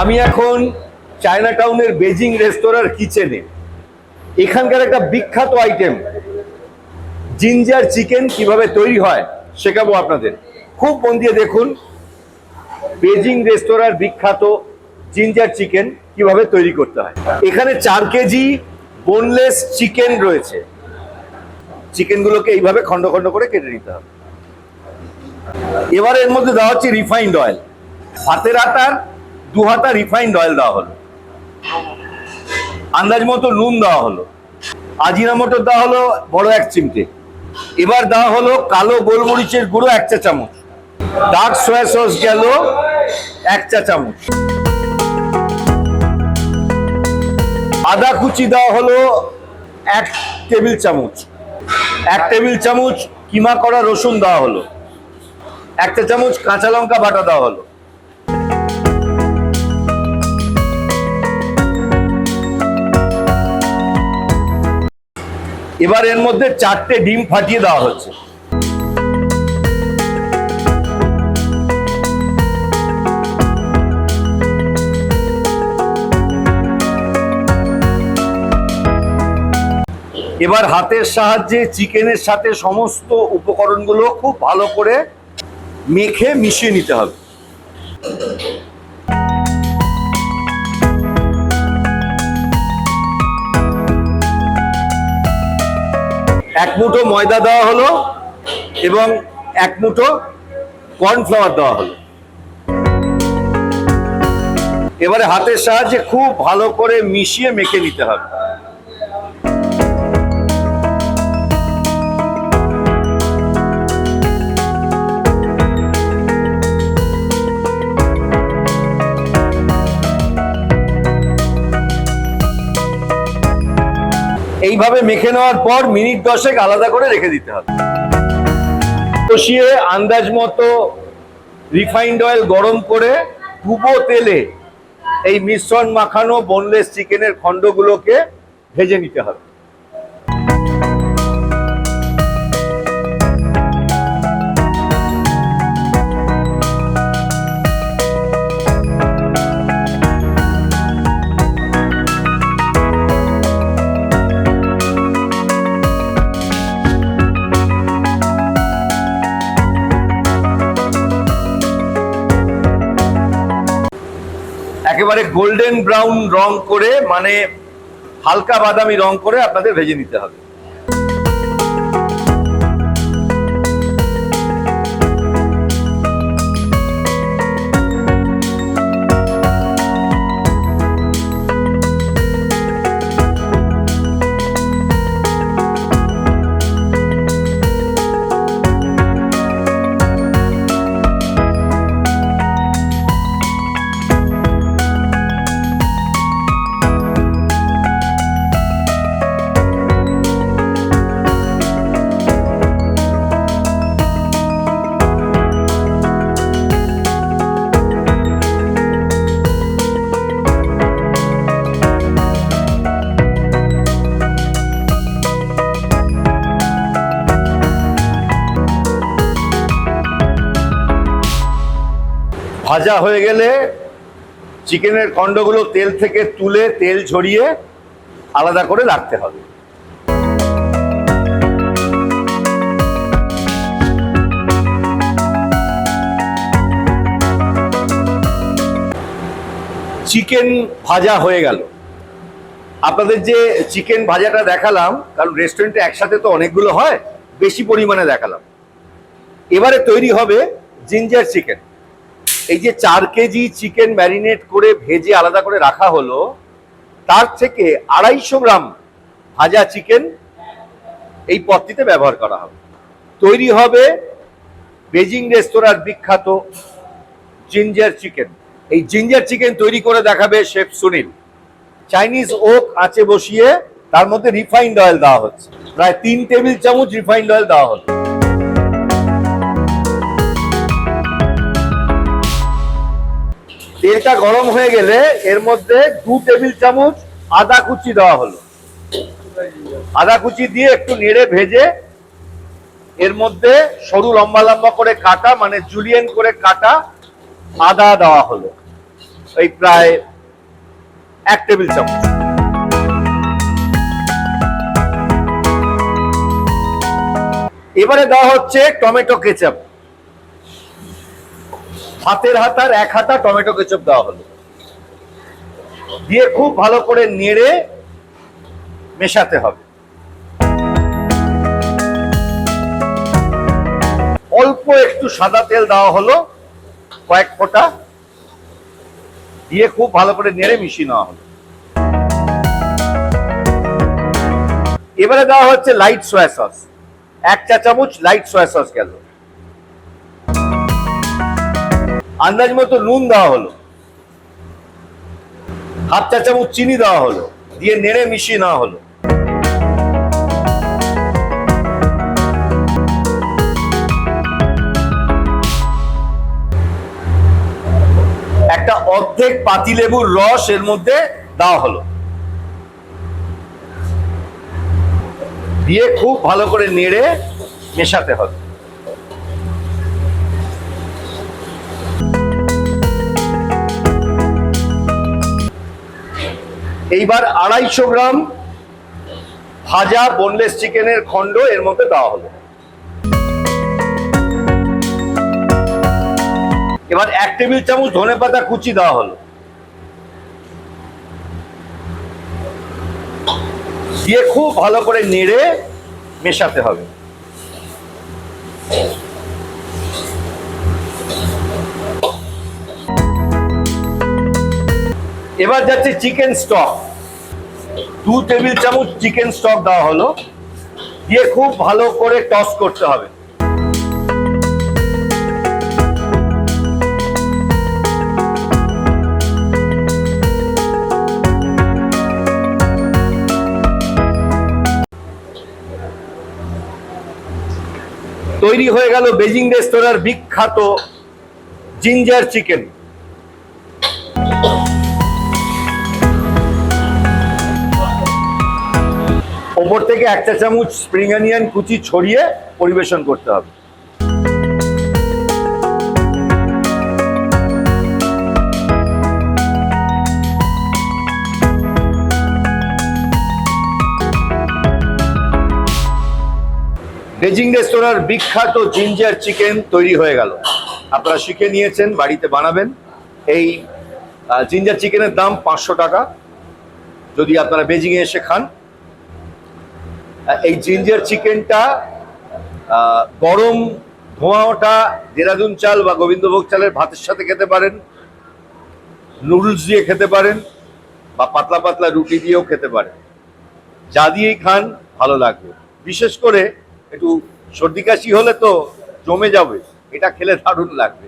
আমি এখন চায়না টাউনের বেজিং রেস্তোরাঁর কিচেনে। এখানকার একটা বিখ্যাত আইটেম, জিঞ্জার চিকেন কীভাবে তৈরি হয় শেখাবো আপনাদের। খুব মন দিয়ে দেখুন, বেজিং রেস্তোরাঁর বিখ্যাত জিঞ্জার চিকেন কীভাবে তৈরি করতে হয়। এখানে চার কেজি বোনলেস চিকেন রয়েছে। চিকেনগুলোকে এইভাবে খন্ড খন্ড করে কেটে নিতে হবে। এবার এর মধ্যে দেওয়া হচ্ছে রিফাইন্ড অয়েল হাতের আটার দু হাতা রিফাইন্ড অয়েল দেওয়া হলো। আন্দাজ মতো নুন দেওয়া হলো। আজিনা মটর দেওয়া হলো বড় এক চিমটে। এবার দেওয়া হলো কালো গোলমরিচের গুঁড়ো এক চা চামচ। ডার্ক সয়া সস গেল এক চা চামচ। আদা কুচি দেওয়া হলো এক টেবিল চামচ। এক টেবিল চামচ কিমা করা রসুন দেওয়া হলো। একটা চামচ কাঁচা লঙ্কা বাটা দেওয়া হলো। এবার এর মধ্যে চারটে ডিম ফাটিয়ে দেওয়া হচ্ছে। এবার হাতের সাহায্যে, চিকেনের সাথে সমস্ত উপকরণগুলো খুব ভালো করে মেখে মিশিয়ে নিতে হবে। এক মুঠো ময়দা দেওয়া হলো এবং এক মুঠো কর্নফ্লাওয়ার দেওয়া হলো। এবারে হাতের সাহায্যে খুব ভালো করে মিশিয়ে মেখে নিতে হবে। এইভাবে মেখে নেওয়ার পর মিনিট দশেক আলাদা করে রেখে দিতে হবে। কষিয়ে আন্দাজ মতো রিফাইন্ড অয়েল গরম করে ডুবো তেলে এই মিশ্রণ মাখানো বোনলেস চিকেনের খণ্ডগুলোকে ভেজে নিতে হবে। একেবারে গোল্ডেন ব্রাউন রং করে মানে হালকা বাদামি রং করে আপনাদের ভেজে নিতে হবে। ভাজা হয়ে গেলে চিকেনের খণ্ডগুলো তেল থেকে তুলে তেল ঝরিয়ে আলাদা করে রাখতে হবে। চিকেন ভাজা হয়ে গেল। আপনাদের যে চিকেন ভাজাটা দেখালাম, কারণ রেস্টুরেন্টে একসাথে তো অনেকগুলো হয়, বেশি পরিমাণে দেখালাম। এবারে তৈরি হবে জিঞ্জার চিকেন এই যে চার কেজি চিকেন ম্যারিনেট করে ভেজে আলাদা করে রাখা হলো, তার থেকে আড়াইশো গ্রাম ভাজা চিকেন এই পদটিতে ব্যবহার করা হবে। তৈরি হবে বেজিং রেস্তোরাঁর বিখ্যাত জিঞ্জার চিকেন। এই জিঞ্জার চিকেন তৈরি করে দেখাবে শেফ সুনীল। চাইনিজ ওক আঁচে বসিয়ে তার মধ্যে রিফাইন্ড অয়েল দেওয়া হচ্ছে। প্রায় তিন টেবিল চামচ রিফাইন্ড অয়েল দেওয়া হলো। তেলটা গরম হয়ে গেলে এর মধ্যে দু টেবিল চামচ আদা কুচি দেওয়া হলো। আদা কুচি দিয়ে একটু নেড়ে ভেজে এর মধ্যে সরু লম্বা লম্বা করে কাটা মানে জুলিয়েন করে কাটা আদা দেওয়া হলো। এই প্রায় এক টেবিল চামচ। এবারে দেওয়া হচ্ছে টমেটো কেচাপ। হাতের হাতার এক হাতা টমেটো কেচাপ দেওয়া হলো। দিয়ে খুব ভালো করে নেড়ে মেশাতে হবে। অল্প একটু সাদা তেল দেওয়া হলো, কয়েক ফোঁটা। দিয়ে খুব ভালো করে নেড়ে মিশিয়ে নেওয়া হলো। এবারে দেওয়া হচ্ছে লাইট সয়া সস এক চা চামচ লাইট সয়া সস গেল। আন্দাজ মতো নুন দেওয়া হলো। হাফ চা চামচ চিনি দেওয়া হলো। দিয়ে নেড়ে মিশিয়ে নেওয়া হলো। একটা অর্ধেক পাতিলেবুর রস এর মধ্যে দেওয়া হলো। দিয়ে খুব ভালো করে নেড়ে মেশাতে হবে। এইবার আড়াইশো গ্রাম ভাজা বোনলেস চিকেনের খণ্ড এর মধ্যে দেওয়া হলো। এবার এক টেবিল চামচ ধনে পাতা কুচি দেওয়া হলো। দিয়ে খুব ভালো করে নেড়ে মেশাতে হবে। এবার যাচ্ছে চিকেন স্টক দু টেবিল চামচ চিকেন স্টক দেওয়া হলো। দিয়ে খুব ভালো করে টস করতে হবে। তৈরি হয়ে গেল বেজিং রেস্তোরাঁর বিখ্যাত জিঞ্জার চিকেন। ওপর থেকে একটা চামচ স্প্রিং অনিয়ন কুচি ছড়িয়ে পরিবেশন করতে হবে। বেজিং রেস্তোরাঁর বিখ্যাত জিঞ্জার চিকেন তৈরি হয়ে গেল। আপনারা শিখে নিয়েছেন, বাড়িতে বানাবেন। এই জিঞ্জার চিকেনের দাম পাঁচশো টাকা। যদি আপনারা বেজিংয়ে এসে খান এই জিঞ্জার চিকেনটা গরম ধোঁয়া দেরাদুন চাল বা গোবিন্দভোগ চালের ভাতের সাথে খেতে পারেন, নুডলস দিয়ে খেতে পারেন, বা পাতলা পাতলা রুটি দিয়েও খেতে পারেন। যা দিয়েই খান, ভালো লাগবে। বিশেষ করে একটু সর্দি কাশি হলে তো জমে যাবে, এটা খেলে দারুণ লাগবে।